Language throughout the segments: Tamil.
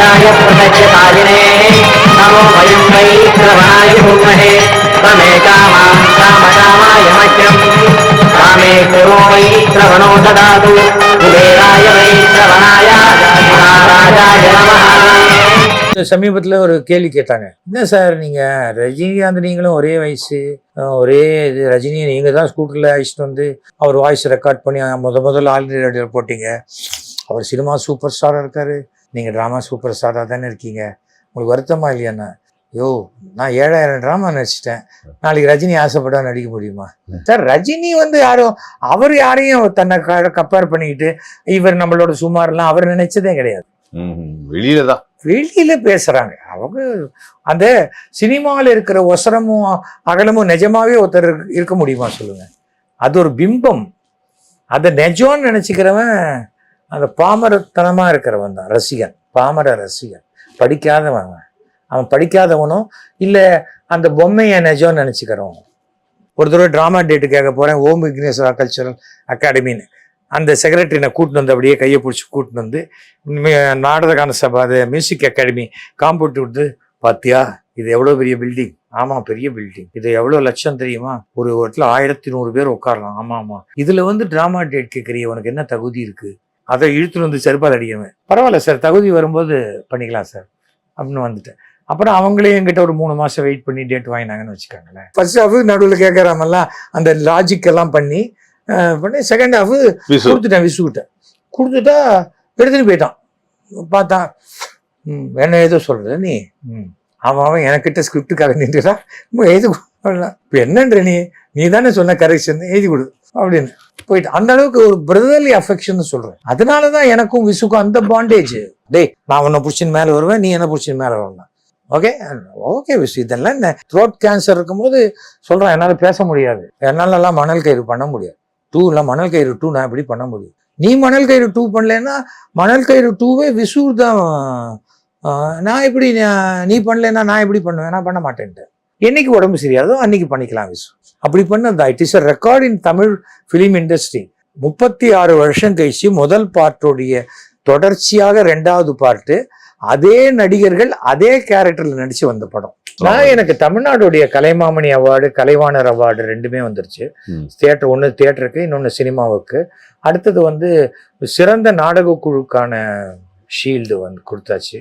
ராஜாய பிரதட்சதாயினே நமோ வயம் வை சிரவணாய பூமகே தமே காமாம் காம காமாய காமே குரோ வை சிரவணோ ததாது குபேராய வை சிரவணாய மகாராஜாய சமீபத்தில் ஒரு கேள்வி கேட்டாங்க. என்ன சார் நீங்கள் ரஜினிகாந்த் நீங்களும் ஒரே வயசு. ஒரே இது. ரஜினி நீங்கள் தான் ஸ்கூட்டரில் அழைச்சிட்டு வந்து அவர் வாய்ஸ் ரெக்கார்ட் பண்ணி முத முதல்ல ஆல்ரெடி ரேடியோவில் போட்டிங்க. அவர் சினிமா சூப்பர் ஸ்டாராக இருக்கார். நீங்கள் ட்ராமா சூப்பர் ஸ்டாராக தானே இருக்கீங்க. உங்களுக்கு வருத்தமா இல்லையாண்ணா யோ நான் ஏழாயிரம் ட்ராமா நடிச்சிட்டேன். நாளைக்கு ரஜினி ஆசைப்பட்டா நடிக்க முடியுமா? சார் ரஜினி வந்து யாரும் அவர் யாரையும் தன்னை கம்பேர் பண்ணிக்கிட்டு இவர் நம்மளோட சுமார்லாம் அவர் நினைச்சதே கிடையாது. வெளியில தான். வெளியில பேசுறாங்க. அவங்க அந்த சினிமாவில் இருக்கிற ஒசரமும் அகலமும் நிஜமாவே ஒருத்தர் இருக்க முடியுமா சொல்லுங்க. அது ஒரு பிம்பம். அதை நிஜம்னு நினைச்சுக்கிறவன் அந்த பாமரத்தனமாக இருக்கிறவன் தான் ரசிகன் பாமர ரசிகன். படிக்காதவன் அவன். படிக்காதவனும் இல்லை அந்த பொம்மையை நிஜம்னு நினச்சிக்கிறவன் ஒரு தடவை ட்ராமா டேட்டு கேட்க போகிறேன் ஓம் விக்னேஸ்வரா கல்ச்சுரல் அகாடமின்னு அந்த செக்ரட்டரி நான் கூட்டின்னு வந்து அப்படியே கையை பிடிச்சி கூட்டின்னு வந்து மி- நாடகான சபா அது மியூசிக் அகாடமி காம்பவுண்ட் விட்டு பாத்தியா இது எவ்வளோ பெரிய பில்டிங் ஆமாம் பெரிய பில்டிங் இது எவ்வளோ லட்சம் தெரியுமா? ஒரு இடத்துல ஆயிரத்தி நூறு பேர் உட்காரலாம். ஆமாம் ஆமாம் இதில் வந்து ட்ராமா டேட் கேட்குறிய உனக்கு என்ன தகுதி இருக்குது அதை இழுத்துட்டு வந்து செருப்பால் அடிக்கிறவன். பரவாயில்ல சார் தகுதி வரும்போது பண்ணிக்கலாம் சார் அப்படின்னு வந்துட்டேன். அப்புறம் அவங்களே என்கிட்ட ஒரு மூணு மாசம் வெயிட் பண்ணி டேட் வாங்கினாங்கன்னு வச்சுக்கோங்களேன். ஃபர்ஸ்ட் ஹாஃப் நடுவில் கேட்குறாமல்லாம் அந்த லாஜிக் எல்லாம் பண்ணி பண்ணி செகண்ட் ஹாஃப் கொடுத்துட்டேன் விசுகிட்ட கொடுத்துட்டா எடுத்துட்டு போயிட்டான். பார்த்தா ம் என்ன ஏதோ சொல்ற நீ? ம் அவன் அவன் எனக்கிட்ட ஸ்கிரிப்டுக்காக நின்றுடா எழுதி இப்போ என்னன்ற நீ? நீ தானே சொன்ன கரெக்ஷன் எழுதி கொடு. அப்படின்னு. போயிட்டு அந்த அளவுக்கு ஒரு பிரதர்லி அஃபெக்ஷன் சொல்றேன். அதனால தான் எனக்கும் விசுக்கும் அந்த பாண்டேஜ் டேய் நான் உன்னை பிடிச்சின்னு மேலே வருவேன் நீ என்ன பிடிச்சின்னு மேலே வரணும். ஓகே ஓகே விசு இதெல்லாம் என்ன? த்ரோட் கேன்சர் இருக்கும்போது சொல்கிறேன் என்னால் பேச முடியாது. என்னாலலாம் மணல் கயிறு பண்ண முடியாது. டூ இல்லை மணல் கயிறு டூ நான் எப்படி பண்ண முடியும். நீ மணல் கயிறு டூ பண்ணலைன்னா மணல் கயிறு டூவே விசு தான். நான் எப்படி நீ பண்ணலைன்னா நான் எப்படி பண்ணுவேன் நான் பண்ண மாட்டேன்ட்டு. என்னைக்கு உடம்பு சரியாதோ அன்னைக்கு பண்ணிக்கலாம் விசு. அப்படி பண்ணதா it is a record in Tamil film industry முப்பத்தி ஆறு வருஷம் கழிச்சு முதல் பார்ட்டோடைய தொடர்ச்சியாக ரெண்டாவது பார்ட்டு அதே நடிகர்கள் அதே கேரக்டர்ல நடிச்சு வந்த படம். நான் எனக்கு தமிழ்நாடுடைய கலைமாமணி அவார்டு கலைவாணர் அவார்டு ரெண்டுமே வந்துருச்சு. தியேட்டர் ஒன்று தியேட்டருக்கு இன்னொன்று சினிமாவுக்கு. அடுத்தது வந்து சிறந்த நாடக குழுக்கான ஷீல்டு வந்து கொடுத்தாச்சு.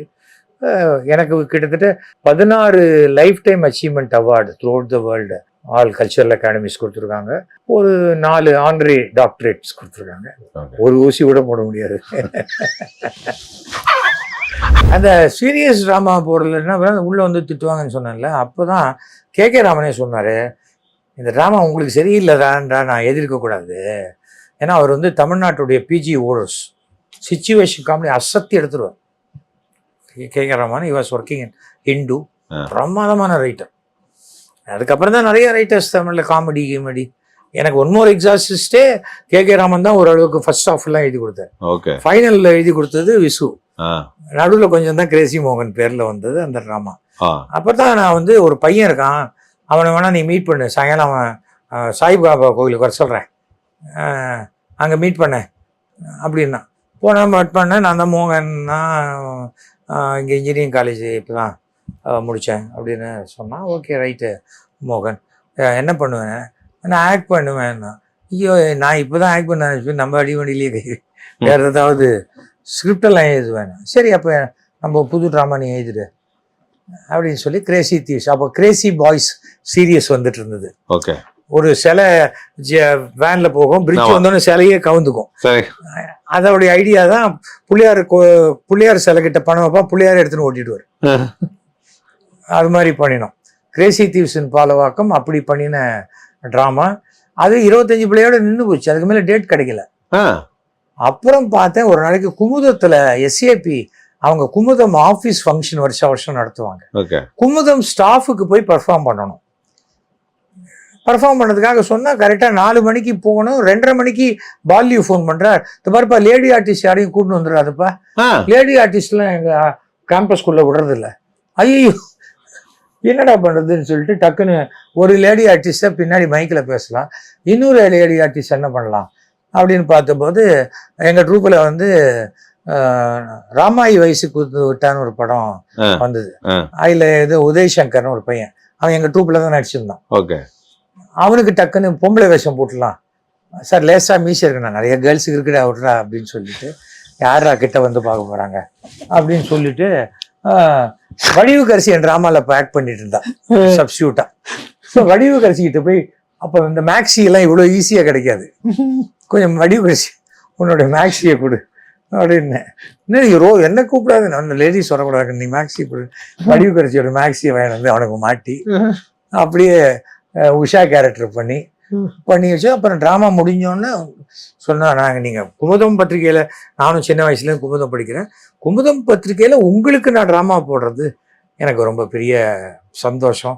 எனக்கு கிட்டத்தட்ட பதினாறு lifetime achievement award throughout the world all cultural academies கொடுத்துருக்காங்க. ஒரு நாலு ஆன்ரே டாக்டரேட்ஸ் கொடுத்துருக்காங்க. ஒரு ஊசி கூட போட முடியாது. அந்த சீரியஸ் ட்ராமா போடுறதுல என்ன உள்ள வந்து திட்டுவாங்கன்னு சொன்னேன்ல அப்போதான் கே கே ராமனே சொன்னாரு இந்த ட்ராமா உங்களுக்கு சரியில்லைதான்றா நான் எதிர்க்க கூடாது. ஏன்னா அவர் வந்து தமிழ்நாட்டுடைய பிஜி ஓடர்ஸ் சுச்சுவேஷன் காமெடி அசத்தி எடுத்துருவார். K K Raman was working in ah. பிரமாதமான ரைட்டர் அதுக்கப்புறம் தான் நிறைய ரைட்டர்ஸ் தமிழில் காமெடி கிமெடி எனக்கு ஒன் மோர் எக்ஸாசிஸ்டே கே கே ராமன் தான் ஓரளவுக்கு ஃபர்ஸ்ட் ஆஃப் எல்லாம் எழுதி கொடுத்தார். ஓகே ஃபைனலில் எழுதி கொடுத்தது விசு. நடுவில் கொஞ்சம் தான் கிரேசி மோகன் பேரில் வந்தது அந்த ட்ராமா அப்போ தான் நான் வந்து ஒரு பையன் இருக்கான். அவனை வேணா நீ மீட் பண்ணு. சாயங்காலம் அவன் சாய்பாபா கோயிலுக்கு வர சொல்கிறேன் அங்கே மீட் பண்ணேன் அப்படின்னா. போனால் மீட் பண்ணேன். நான் தான் மோகன் நான் இங்கே இன்ஜினியரிங் காலேஜ் இப்போ தான் முடித்தேன் அப்படின்னு சொன்னான் ஓகே ரைட்டு மோகன். என்ன பண்ணுவேன்? நான் ஆக்ட் பண்ணுவேன் ஐயோ நான் இப்போ தான் ஆக்ட் பண்ண நம்ம அடிவண்டிலேயே கை வேறு ஏதாவது ஸ்கிரிப்டெல்லாம் எழுதுவேன். சரி அப்போ நம்ம புது ட்ராமா நீ எழுதிடு. அப்படின்னு சொல்லி கிரேசி தீவ்ஸ் அப்போ கிரேசி பாய்ஸ் சீரியஸ் வந்துட்டு இருந்தது. ஓகே. ஒரு சிலை வேன்ல போகும் பிரிட்ஜ். வந்தோடனே சிலையே கவுந்துக்கும். அதோடைய ஐடியா தான் புள்ளியார் புள்ளியார் சிலை கிட்ட பணம் வைப்பா புள்ளியார் எடுத்துன்னு ஓட்டிடுவார். அது மாதிரி பண்ணினோம். கிரேசி தீவ்ஸின் பாலவாக்கம் அப்படி பண்ணின ட்ராமா அது இருபத்தஞ்சு பிள்ளையோட நின்று போச்சு. அதுக்கு மேலே டேட் கிடைக்கல. அப்புறம் பார்த்தேன் ஒரு நாளைக்கு குமுதத்தில் எஸ்ஏபி அவங்க குமுதம் ஆஃபீஸ் ஃபங்க்ஷன் வருஷம் வருஷம் நடத்துவாங்க. குமுதம் ஸ்டாஃபுக்கு போய் பர்ஃபார்ம் பண்ணணும். பர்ஃபார்ம் பண்ணதுக்காக சொன்னால் கரெக்டாக நாலு மணிக்கு போகணும் ரெண்டரை மணிக்கு பால்யூ ஃபோன் பண்ணுறார் இந்த பாருப்பா லேடி ஆர்டிஸ்ட் யாரையும் கூட்டின்னு வந்துடாதுப்பா. லேடி ஆர்டிஸ்ட்லாம் எங்கள் கேம்பஸ்குள்ளே விடுறதில்ல. ஐயோ என்னடா பண்ணுறதுன்னு சொல்லிட்டு டக்குன்னு ஒரு லேடி ஆர்டிஸ்ட்டை பின்னாடி மைக்கில் பேசலாம். இன்னொரு லேடி ஆர்டிஸ்ட் என்ன பண்ணலாம்? அப்படின்னு பார்த்தபோது எங்கள் ட்ரூப்பில் வந்து ராமாயி வயசு குத்து விட்டான்னு ஒரு படம். வந்தது. அதுல இது உதய் சங்கர்னு ஒரு பையன். அவன் எங்க ட்ரூப்ல தான் நடிச்சிருந்தான். ஓகே. அவனுக்கு டக்குன்னு பொம்பளை வேஷம் போட்டுலாம் சார் லேசா மீசை இருக்குண்ணா நிறைய கேர்ள்ஸுக்கு இருக்குடா விட்றா அப்படின்னு சொல்லிட்டு யாரா கிட்ட வந்து பார்க்க போறாங்க? அப்படின்னு சொல்லிட்டு ஆஹ், வடிவு கரிசி என் ட்ராமால இப்போ ஆக்ட் பண்ணிட்டு இருந்தான் சப்ஸ்டியூட்டா ஸோ வடிவு கரிசிக்கிட்ட போய் அப்போ இந்த மேக்ஸி எல்லாம் இவ்வளோ ஈஸியாக கிடைக்காது. கொஞ்சம் வடிவு கரிசி உன்னோட மேக்ஸியை கொடு அப்படின்னு. என்ன நீ ரோ என்ன கூப்பிடாது? அந்த லேடிஸ் வரக்கூடாது. நீ மேக்ஸி கொடு. வடிவு கரிசியோட மேக்ஸியை வாங்கிட்டு வந்து அவனுக்கு மாட்டி அப்படியே உஷா கேரக்டர் பண்ணி பண்ணி வச்சு அப்புறம் ட்ராமா முடிஞ்சோடனே சொன்னா நாங்கள் நீங்கள் குமுதம் பத்திரிக்கையில் நானும் சின்ன வயசுலேயும் குமுதம் படிக்கிறேன். குமுதம் பத்திரிக்கையில் உங்களுக்கு நான் ட்ராமா போடுறது எனக்கு ரொம்ப பெரிய சந்தோஷம்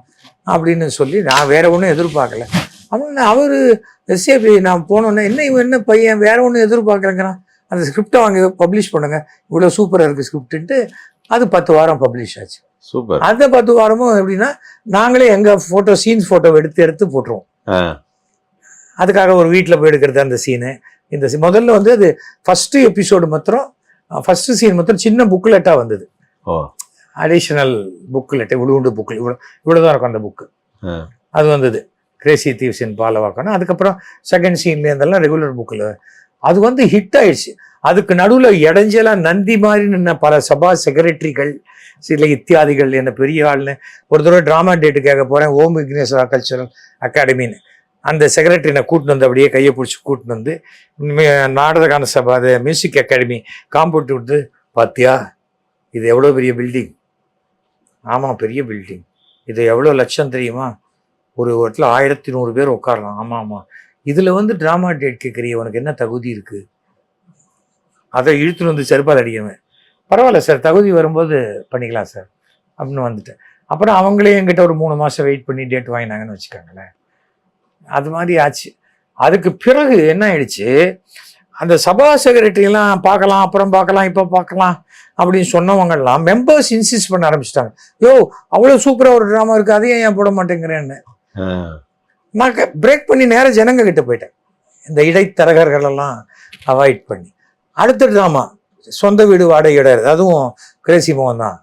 அப்படின்னு சொல்லி நான் வேற ஒன்றும் எதிர்பார்க்கல. அப்படின்னு அவர் எஸ்ஏபி நான் போனோன்னே என்ன இவன் என்ன பையன் வேற ஒன்றும் எதிர்பார்க்கலங்கிறான். அந்த ஸ்கிரிப்டை வாங்கி பப்ளிஷ் பண்ணுங்க. இவ்வளோ சூப்பராக இருக்குது ஸ்கிரிப்டுன்ட்டு அது பத்து வாரம் பப்ளிஷ் ஆச்சு. சூப்பர் அந்த பத்து வாரமும் எப்படின்னா நாங்களே எங்கள் ஃபோட்டோ சீன்ஸ் ஃபோட்டோ எடுத்து எடுத்து போட்டுருவோம். அதுக்காக ஒரு வீட்டில் போய் எடுக்கிறது அந்த சீனு இந்த. முதல்ல வந்து அது ஃபர்ஸ்ட் எபிசோடு மாத்திரம் ஃபர்ஸ்ட் சீன் மாத்திரம் சின்ன புக்லெட்டாக வந்தது. அடிஷனல் புக்லெட் இவ்வளோ புக்கில் இவ்வளோ இவ்வளோதான் இருக்கும் அந்த புக்கு. அது வந்தது. கிரேசி தீவ்ஸ் இன் பாலவாக்கணும் அதுக்கப்புறம் செகண்ட் சீன்ல இருந்தெல்லாம் ரெகுலர் புக்கில் அது வந்து ஹிட் ஆயிடுச்சு. அதுக்கு நடுவில் இடைஞ்சலா நந்தி மாதிரி நின்ன பல சபா செக்ரட்டரிகள் சில இத்தியாதிகள் என்ன பெரிய ஆள்னு. ஒரு தடவை ட்ராமா டேட்டு கேட்க போகிறேன் ஓம் விக்னேஸ்வரா கல்ச்சரல் அகாடமின்னு அந்த செக்ரட்டரினை கூட்டின்னு வந்து அப்படியே கையை பிடிச்சி கூட்டின்னு வந்து நாடகான சபா அது மியூசிக் அகாடமி காம்பவுண்ட் விட்டு பாத்தியா? இது எவ்வளோ பெரிய பில்டிங் ஆமாம் பெரிய பில்டிங் இது எவ்வளோ லட்சம் தெரியுமா? ஒரு இடத்துல ஆயிரத்தி நூறு பேர் உட்காரலாம். ஆமாம் ஆமாம் இதில் வந்து ட்ராமா டேட் கேட்குறிய உனக்கு என்ன தகுதி இருக்குது அதை இழுத்துன்னு வந்து செருப்பால் அடிக்கவேன் பரவாயில்ல சார் தகுதி வரும்போது பண்ணிக்கலாம் சார் அப்படின்னு வந்துட்டேன். அப்புறம் அவங்களே என்கிட்ட ஒரு மூணு மாதம் வெயிட் பண்ணி டேட் வாங்கினாங்கன்னு வச்சுக்கோங்களேன். அது மாதிரி ஆச்சு. அதுக்கு பிறகு என்ன ஆயிடுச்சு? அந்த சபா செக்ரட்டரியெல்லாம் பார்க்கலாம் அப்புறம் பார்க்கலாம் இப்போ பார்க்கலாம் அப்படின்னு சொன்னவங்கெல்லாம் மெம்பர்ஸ் இன்சிஸ்ட் பண்ண ஆரம்பிச்சிட்டாங்க. யோ அவ்வளோ சூப்பராக ஒரு ட்ராமா இருக்குது அதையும் ஏன் போட மாட்டேங்கிறேன்னு. நான் பிரேக் பண்ணி நேரா ஜனங்க கிட்ட போயிட்டேன். இந்த இடைத்தரகர்கள் எல்லாம் அவாய்ட் பண்ணி. அடுத்த ட்ராமா சொந்த வீடு வாடகை இடம் அதுவும் கிரேசி மோகன் தான்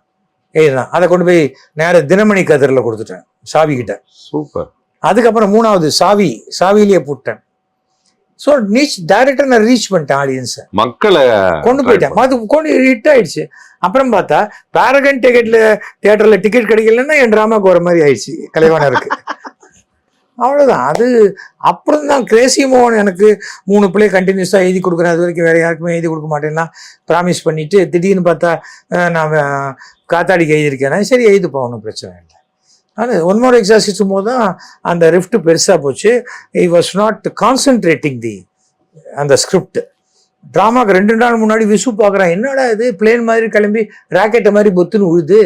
எழுதினான் அதை கொண்டு போய் நேர தினமணி கதிரில் கொடுத்துட்டேன் சாவி கிட்ட சூப்பர். அதுக்கப்புறம் மூணாவது சாவி சாவியிலேயே போட்டேன். ஸோ ரீச் டைரக்டர் நான் ரீச் பண்ணிட்டேன் ஆடியன்ஸை மக்களை கொண்டு போயிட்டேன். அது கொண்டு ஹிட் ஆயிடுச்சு. அப்புறம் பார்த்தா பேரகன் டிக்கெட்ல தியேட்டர்ல டிக்கெட் கிடைக்கலன்னா என் ட்ராமாக்கு வர மாதிரி ஆயிடுச்சு கலைவாணருக்கு. அவ்வளவுதான். அது அப்புறம் தான் கிரேசி மோகன் எனக்கு மூணு பிள்ளை கண்டினியூஸாக எழுதி கொடுக்குறேன். அது வரைக்கும் வேற யாருக்குமே எழுதி கொடுக்க மாட்டேன்னா ப்ராமிஸ் பண்ணிட்டு திடீர்னு பார்த்தா நான் காத்தாடிக்கு எழுதியிருக்கேன்னா சரி எழுதுப்பா ஒன்றும் பிரச்சனை இல்லை. அது ஒன் மோர் எக்ஸாசிஸும் போது தான் அந்த ரிஃப்ட் பெருசாக போச்சு. I was not concentrating the அந்த ஸ்கிரிப்ட் ட்ராமாக்கு ரெண்டு நாள் முன்னாடி விசு பார்க்குறேன் என்னடா இது? பிளேன் மாதிரி கிளம்பி ராக்கெட்டை மாதிரி பொத்துன்னு உழுது?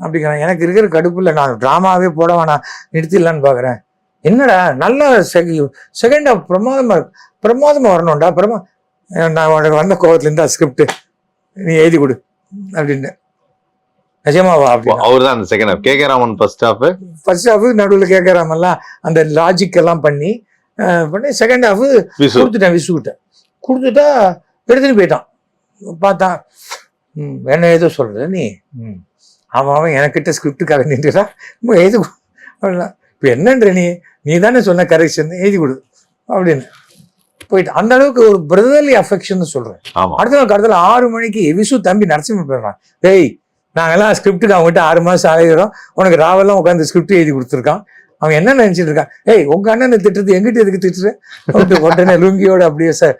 அப்படிங்கிறேன். எனக்கு இருக்கிற கடுப்புல நான் ட்ராமாவே போட வேணாம் நிறுத்திடலான்னு பார்க்குறேன். என்னடா? நல்லா செகண்ட் செகண்டாக பிரமாதமாக பிரமாதமாக வரணும்டா பிரமா நான் உனக்கு வந்த கோபத்துலேருந்து ஸ்கிரிப்ட் நீ எழுதி கொடு அப்படின்னு நிஜமாவா அவர் தான் அந்த second half K K Raman first half first half நடுவில் கேட்குறாமல்லாம் அந்த லாஜிக் எல்லாம் பண்ணி பண்ணி செகண்ட் ஹாஃப் விசு. கொடுத்துட்டேன் விசுகிட்ட கொடுத்துட்டா எடுத்துட்டு போயிட்டான். பார்த்தான். என்ன ஏதோ சொல்றது நீ? அவன் அவன் எனக்கிட்ட ஸ்கிரிப்டுக்காக நின்றுடா. எழுதி இப்போ என்னன்ற நீ? நீ தானே சொன்ன கரெக்ஷன் எழுதி கொடு. அப்படின்னு. போயிட்டு அந்த அளவுக்கு ஒரு பிரதர்லி அஃபெக்ஷன் சொல்றேன். அடுத்த நாள் கடத்தில் ஆறு மணிக்கு விசு தம்பி நரசிம்ம போயிடுறான். டேய் நாங்கெல்லாம் ஸ்கிரிப்டுக்கு அவங்ககிட்ட ஆறு மாசம் ஆகிடுறோம் உனக்கு ராவெல்லாம் உட்காந்து ஸ்கிரிப்ட் எழுதி கொடுத்துருக்கான். அவன் என்ன நினைச்சிட்டு இருக்கான் ஏய் உங்க அண்ணனை திட்டுறது? எங்கிட்ட எதுக்கு திட்டுற? அப்படின்ட்டு உடனே லுங்கியோட அப்படியே சார்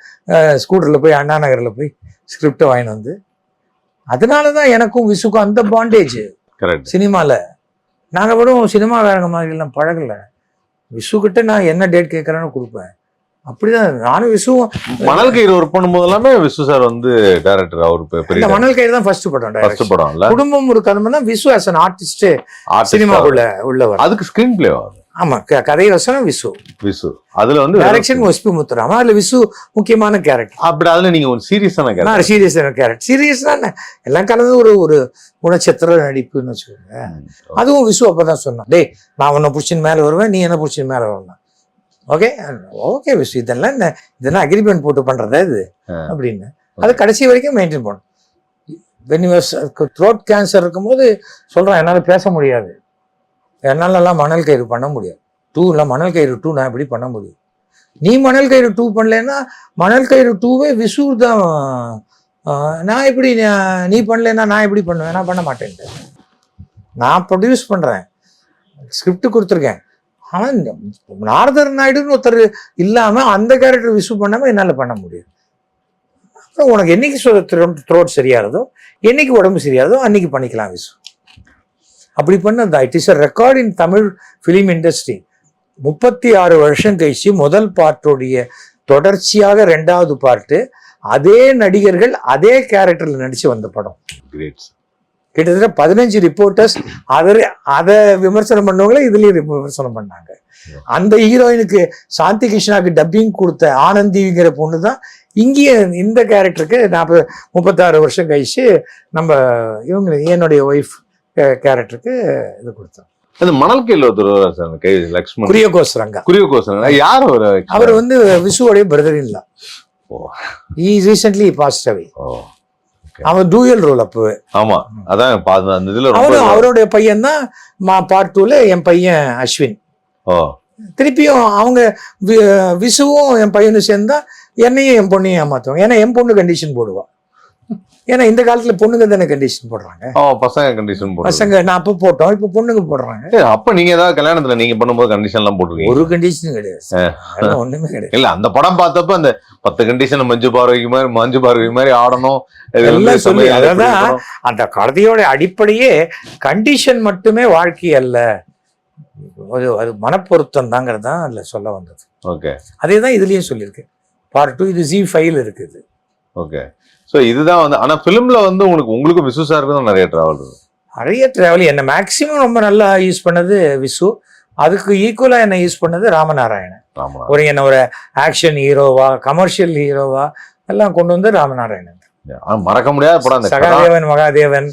ஸ்கூட்டர்ல போய் அண்ணா நகர்ல போய் ஸ்கிரிப்டை வாங்கிட்டு வந்து அதனால தான் எனக்கும் விசுக்கும் அந்த பாண்டேஜ் கரெக்ட் சினிமால. நாங்க வெறும் சினிமாக்காரங்க மாதிரி எல்லாம் பழகல. விசுகிட்ட நான் என்ன டேட் கேட்கறேன்னு கொடுப்பேன். அப்படிதான். நானும் விசுவும் மணல் கயிறு ஒர்க் பண்ணும்போது எல்லாமே விசு சார் வந்து டைரக்டர் அவர் இந்த மணல் கயிறு தான் ஃபர்ஸ்ட் படம் ஃபர்ஸ்ட். படம் இல்ல குடும்பம் ஒரு கதம்பம் தான் விசு ஆஸ் அன் ஆர்டிஸ்ட் சினிமாக்குள்ள உள்ளவர் அதுக்கு ஸ்கிரீன் பிளே ஆமா கதை வசனம் விசு. விசு. அதுல வந்து டைரக்ஷன் எஸ்பி முத்துராம அதுல விசு முக்கியமான கேரக்டர் அப்படி அதுல நீங்க ஒரு சீரியஸான கேரக்டர் சீரியஸான கேரக்டர் சீரியஸ்னா எல்லாம் கலந்து ஒரு ஒரு குணச்சத்திர நடிப்புன்னு வச்சுக்கோங்க அதுவும் விசு அப்பதான் சொன்னான். டேய் நான் உன்னை பிடிச்சின்னு மேல வருவேன் நீ என்ன பிடிச்சின்னு மேல வரலாம் ஓகே ஓகே விசு இதெல்லாம் என்ன? இதெல்லாம் அக்ரிமெண்ட் போட்டு பண்றதா இது. அப்படின்னு. அது கடைசி வரைக்கும் மெயின்டைன் பண்ணும் வென் யூஸ் த்ரோட் கேன்சர் இருக்கும்போது சொல்கிறேன் என்னால் பேச முடியாது. என்னாலலாம் மணல் கயிறு பண்ண முடியாது. டூ இல்லை மணல் கயிறு டூ நான் எப்படி பண்ண முடியும். நீ மணல் கயிறு டூ பண்ணலைன்னா மணல் கயிறு டூவே விசூர் தான் நான் எப்படி நீ பண்ணலைன்னா நான் எப்படி பண்ணுவேன். நான் பண்ண மாட்டேன்ட்டு. நான் ப்ரொடியூஸ் பண்ணுறேன் ஸ்கிரிப்ட் கொடுத்துருக்கேன். ஆனால் நாரதர் நாயுடுன்னு ஒருத்தர் இல்லாமல் அந்த கேரக்டர் விசு பண்ணாமல் என்னால் பண்ண முடியும். அப்புறம் உனக்கு என்னைக்கு த்ரோட் சரியாகிறதோ என்னைக்கு உடம்பு சரியாகிறதோ அன்னைக்கு பண்ணிக்கலாம் விசு. அப்படி பண்ணதா it is a record in Tamil film industry முப்பத்தி ஆறு வருஷம் கழிச்சு முதல் பாட்டுடைய தொடர்ச்சியாக ரெண்டாவது பார்ட்டு அதே நடிகர்கள் அதே கேரக்டரில் நடித்து வந்த படம். கிரேட் கிட்டத்தட்ட பதினஞ்சு ரிப்போர்ட்டர்ஸ் அதை அதை விமர்சனம் பண்ணவங்களே இதுலயும் விமர்சனம் பண்ணாங்க. அந்த ஹீரோயினுக்கு சாந்தி கிருஷ்ணாக்கு டப்பிங் கொடுத்த ஆனந்திங்கிற பொண்ணு தான் இங்கேயும் இந்த கேரக்டருக்கு நாற்பது முப்பத்தாறு வருஷம் கழிச்சு நம்ம இவங்க என்னுடைய ஒய்ஃப் கேரக்டருக்கு இது கொடுத்தோம். அது மணல் கையில் ஒருத்தர் வருவார் சார் அந்த கை லக்ஷ்மண் குரியகோஸ் ரங்கா. யார் அவர்? அவர் வந்து விசுவோடைய பிரதர் இல்ல ஓ. ஈ ரீசென்ட்லி பாஸ்ட் அவே அவன் டூயல் ரோல் அப்போ ஆமா அதான் அந்த இதுல அவரும் அவருடைய பையன் தான் மா பார்ட் டூல என் பையன் அஸ்வின். ஓ. திருப்பியும் அவங்க விசுவும் என் பையனும் சேர்ந்தா என்னையும் என் பொண்ணையும் ஏமாத்துவாங்க. ஏன்னா என் பொண்ணு கண்டிஷன் போடுவா. ஏன்னா இந்த காலத்துல பொண்ணுங்க தானே கண்டிஷன் போடுறாங்க? ஆ பசங்க கண்டிஷன் போடுறது. பசங்க நான் அப்போ போட்டோம் இப்போ பொண்ணுங்க போடுறாங்க. அப்ப நீங்க ஏதாவது கல்யாணத்துல நீங்க பண்ணும்போது கண்டிஷன் எல்லாம் போட்டுருக்கீங்க? ஒரு கண்டிஷனும் கிடையாது அதெல்லாம் ஒண்ணுமே கிடையாது. இல்ல அந்த படம் பார்த்தப்ப அந்த பத்து கண்டிஷன் மஞ்சு பார்வைக்கு மாதிரி மஞ்சு பார்வைக்கு மாதிரி ஆடணும். எல்லாம் சொல்லி, அதான். அந்த கதையோட அடிப்படையே கண்டிஷன் மட்டுமே வாழ்க்கை அல்ல. அது அது மனப்பொருத்தம் தாங்கிறது தான் அதில் சொல்ல வந்தது. ஓகே. அதே தான் இதுலயும் சொல்லியிருக்கு. பார்ட் டூ இது ஜி ஃபைல் இருக்குது. ஓகே. சோ இதுதான் வந்து ஆனா பிலிம்ல வந்து உங்களுக்கு உங்களுக்கு விசு சாருக்கு தான் நிறைய டிராவல் இருக்கு. நிறைய டிராவல் என்ன மேக்சிமம் ரொம்ப நல்லா யூஸ் பண்ணது விசு. அதுக்கு ஈக்குவலா என்ன யூஸ் பண்ணது ராமநாராயணன். ஒரு என்ன ஒரு ஆக்ஷன் ஹீரோவா கமர்ஷியல் ஹீரோவா எல்லாம் கொண்டு வந்து ராமநாராயணன். மறக்க முடியாத படம் சகாதேவன் மகாதேவன்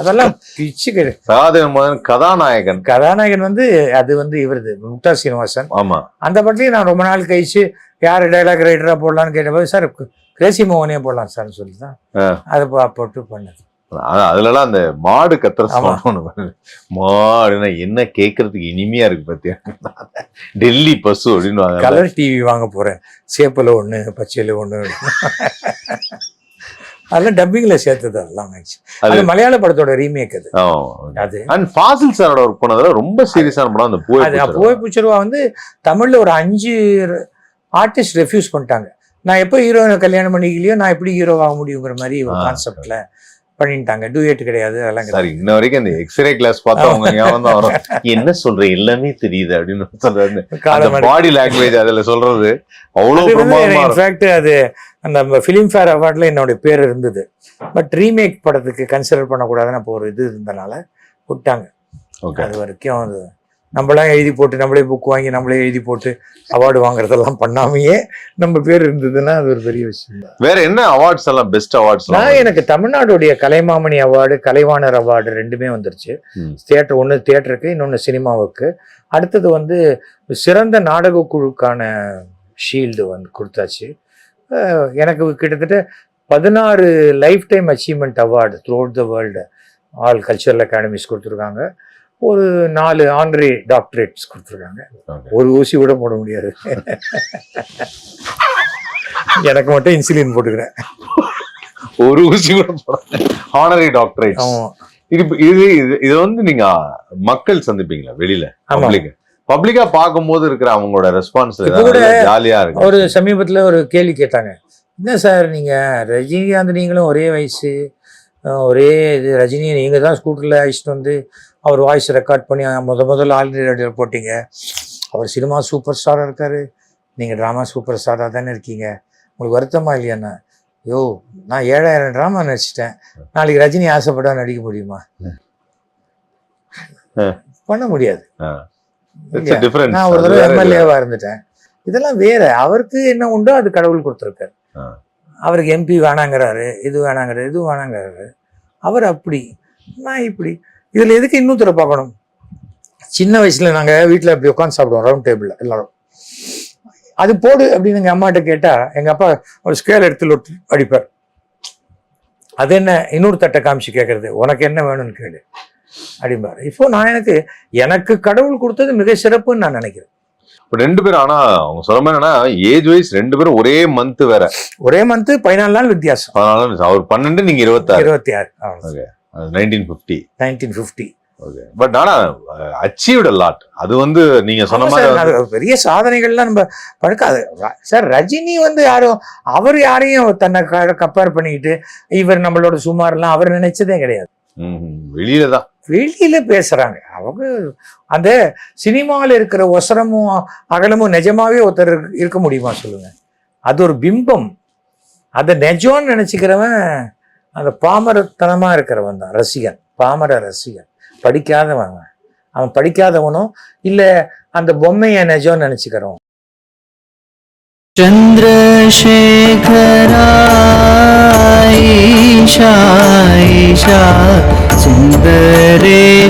அதெல்லாம் பிச்சு சகாதேவன் கதாநாயகன். கதாநாயகன் வந்து அது வந்து இவரது முக்தா சீனிவாசன். ஆமா. அந்த படத்தையும் நான் ரொம்ப நாள் கழிச்சு யார் டைலாக் ரைட்டரா போடலான்னு கேட்டபோது சார் கிரேசி மோகனே போடலாம் சார்னு சொல்லி தான். அதை போட்டு பண்ணது. அதுலலாம் அந்த மாடு கத்துற வருது. மாடுனா என்ன கேட்கறதுக்கு இனிமையா இருக்கு பாத்தியா? டெல்லி பசு அப்படின்னு கலர் டிவி வாங்க போறேன். சேப்பில் ஒண்ணு பச்சையில ஒண்ணு. அதெல்லாம் டப்பிங்ல சேர்த்தது அதெல்லாம். அது மலையாள படத்தோட ரீமேக் அது. அது. அண்ட் ஃபாசில் சாரோட ஒர்க் பண்ணதுல ரொம்ப சீரியஸான படம் அந்த பூவை அது பூச்சரவா. போய் வந்து தமிழ்ல ஒரு அஞ்சு ஆர்டிஸ்ட் ரெஃப்யூஸ் பண்ணிட்டாங்க. நான் எப்போ ஹீரோயினை கல்யாணம் பண்ணிக்கலையோ நான் எப்படி ஹீரோ ஆக முடியுங்கிற மாதிரி ஒரு. கான்செப்ட்ல பண்ணிட்டாங்க. டூயட் கிடையாது அதெல்லாம் சாரி இன்ன வரைக்கும் அந்த எக்ஸ்ரே கிளாஸ் பார்த்தா அவங்க ஞாபகம் தான் வரும். என்ன சொல்ற? எல்லாமே தெரியுது அப்படின்னு சொல்றாரு அந்த பாடி லாங்குவேஜ் அதுல சொல்றது அவ்வளவு. இன்ஃபேக்ட் அது அந்த ஃபிலிம்ஃபேர் அவார்ட்ல என்னுடைய பேர் இருந்தது. பட் ரீமேக் படத்துக்கு கன்சிடர் பண்ணக்கூடாதுன்னு அப்போ ஒரு இது இருந்தனால விட்டாங்க. அது வரைக்கும் அது நம்மளாம் எழுதி போட்டு நம்மளே புக் வாங்கி நம்மளே எழுதி போட்டு அவார்டு வாங்குறதெல்லாம் பண்ணாமையே நம்ம பேர் இருந்ததுன்னா அது ஒரு பெரிய விஷயம் வேற என்ன அவார்ட்ஸ் எல்லாம் பெஸ்ட் அவார்ட்ஸ் நான் எனக்கு தமிழ்நாடுடைய கலைமாமணி அவார்டு கலைவாணர் அவார்டு ரெண்டுமே வந்துருச்சு. தியேட்டர் ஒன்று தியேட்டருக்கு இன்னொன்று சினிமாவுக்கு. அடுத்தது வந்து சிறந்த நாடக குழுக்கான ஷீல்டு வந்து கொடுத்தாச்சு. எனக்கு கிட்டத்தட்ட பதினாறு lifetime achievement award throughout the world all cultural academies கொடுத்துருக்காங்க. ஒரு நாலு ஆனரி டாக்டரேட்ஸ் கொடுத்துருக்காங்க. ஒரு ஊசி கூட போட முடியாது. எனக்கு மட்டும் இன்சுலின் போட்டுக்கிறேன். ஒரு ஊசி கூட ஹானரி டாக்டரேட் ஆமாம் இது இது இது- வந்து நீங்க மக்கள் சந்திப்பீங்களா வெளியில. பப்ளிக் பப்ளிக்கா பார்க்கும்போது இருக்கிற அவங்களோட ரெஸ்பான்ஸ் ஜாலியா இருக்கு. ஒரு சமீபத்துல ஒரு கேள்வி கேட்டாங்க. என்ன சார் நீங்க? ரஜினிகாந்த் நீங்களும் ஒரே வயசு. ஒரே இது ரஜினியை நீங்க தான் ஸ்கூட்டர்ல அழைச்சிட்டு வந்து அவர் வாய்ஸ் ரெக்கார்ட் பண்ணி முத முதல்ல ஆல் ரேடியோ போட்டீங்க. அவர் சினிமா சூப்பர் ஸ்டாரா இருக்காரு. நீங்க ட்ராமா சூப்பர் ஸ்டாரா தானே இருக்கீங்க. உங்களுக்கு வருத்தமா இல்லையாண்ணா யோ நான் ஏழாயிரம் ட்ராமா நடிச்சிட்டேன். நாளைக்கு ரஜினி ஆசைப்பட்டா நடிக்க முடியுமா? பண்ண முடியாது. நான் ஒரு தடவை எம்எல்ஏவா இருந்துட்டேன். இதெல்லாம் வேற. அவருக்கு என்ன உண்டோ அது கடவுள் கொடுத்துருக்காரு. அவருக்கு எம்பி வேணாங்கிறாரு இது வேணாங்கிறாரு இது வேணாங்கிறாரு. அவர் அப்படி நான் இப்படி. இதுல எதுக்கு இன்னொருத்தர பார்க்கணும்? சின்ன வயசுல நாங்க வீட்ல அப்படி உட்காந்து சாப்பிடுவோம் ரவுண்ட் டேபிள்ல எல்லாரும். அது போடு அப்படின்னு எங்க அம்மாட்ட கேட்டா எங்க அப்பா ஒரு ஸ்கேல் எடுத்து அடிப்பார். அது என்ன? இன்னொரு தட்டை காமிச்சு கேட்கறது உனக்கு என்ன வேணும்னு கேளு. அப்படிம்பாரு. இப்போ நான் எனக்கு எனக்கு கடவுள் கொடுத்தது மிக சிறப்புன்னு நான் நினைக்கிறேன். இப்ப ரெண்டு பேரும் ஆனா அவங்க சொல்ல என்னன்னா ஏஜ் வைஸ் ரெண்டு பேரும் ஒரே மந்த் வேற. ஒரே மந்த் பதினாலு நாள் வித்தியாசம். அதனால அவர் பன்னெண்டு நீங்க இருபத்தாறு. இருபத்தி ஆறு. Nineteen fifty nineteen fifty okay but ஆனா அச்சீவ்ட் லாட் அது வந்து நீங்க சொன்ன மாதிரி பெரிய சாதனைகள்லாம் நம்ம படுக்காது. சார் ரஜினி வந்து யாரும் அவர் யாரையும் தன்னை கம்பேர் பண்ணிக்கிட்டு இவர் நம்மளோட சுமார்லாம் அவர் நினைச்சதே கிடையாது. வெளியில தான். வெளியில பேசுறாங்க. அவங்க அந்த சினிமாவில் இருக்கிற ஒசரமும் அகலமும் நிஜமாவே ஒருத்தர் இருக்க- இருக்க முடியுமா சொல்லுங்க? அது ஒரு பிம்பம். அதை நிஜம்னு நினைச்சுக்கிறவன் அந்த பாமரத்தனமாக இருக்கிறவன் தான் ரசிகன் பாமர ரசிகன். படிக்காதவன் அவன். படிக்காதவனும் இல்லை அந்த பொம்மையை நிஜம் நினச்சிக்கிறோம் சந்திரசேகராயிஷா சுந்தரேஸ்வரா.